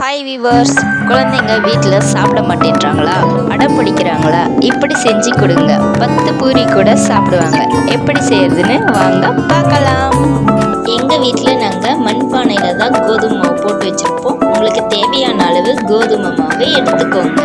Hi viewers குழந்தைங்க வீட்டில் சாப்பிட மாட்டேன்றாங்களா? அடம் பிடிக்கிறாங்களா? இப்படி செஞ்சு கொடுங்க. பத்து பூரி கூட சாப்பிடுவாங்க. எப்படி செய்யறதுன்னு வாங்க பார்க்கலாம். எங்கள் வீட்டில் நாங்கள் மண்பானையில் தான் கோதுமை மாவு போட்டு வச்சுருப்போம். உங்களுக்கு தேவையான அளவு கோதுமை மாவு எடுத்துக்கோங்க.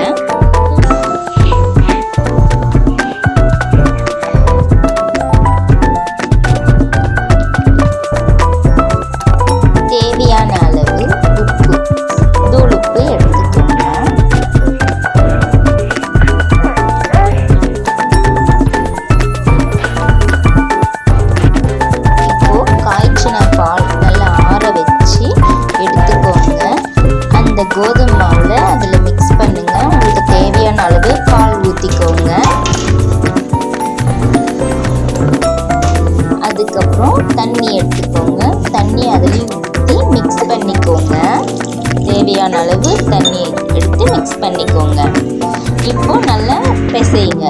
தேவையான அளவு தண்ணி எடுத்து மிக்ஸ் பண்ணிக்கோங்க. இப்போ நல்லா பிசையுங்க.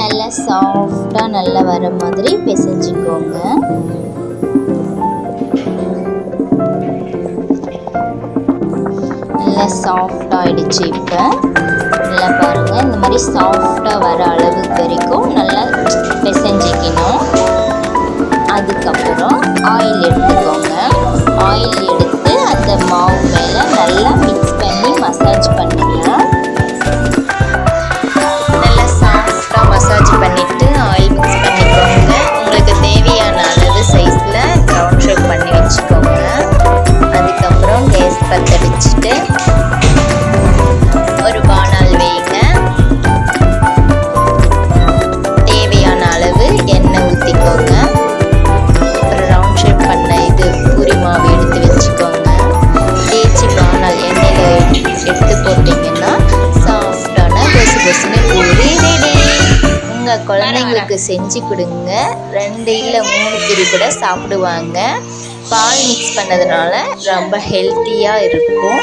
நல்லா சாஃப்டாக நல்லா வர மாதிரி பிசைஞ்சுக்கோங்க. நல்லா சாஃப்ட் ஆயிடுச்சு இப்போ. நல்லா பாருங்கள் இந்த மாதிரி சாஃப்டாக வர அளவுக்கு வரைக்கும் வச்சுட்டு உங்கள் குழந்தைங்களுக்கு செஞ்சு கொடுங்க. ரெண்டு இல்லை மூணு பூரி கூட சாப்பிடுவாங்க. பால் மிக்ஸ் பண்ணதுனால ரொம்ப ஹெல்த்தியாக இருக்கும்.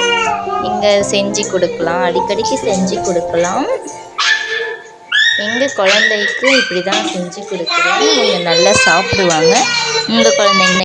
நீங்கள் செஞ்சு கொடுக்கலாம். அடிக்கடிக்கு செஞ்சு கொடுக்கலாம். எங்கள் குழந்தைக்கு இப்படி தான் செஞ்சு கொடுக்குறோம் அவங்க நல்லா சாப்பிடுவாங்க. உங்கள் குழந்தைங்க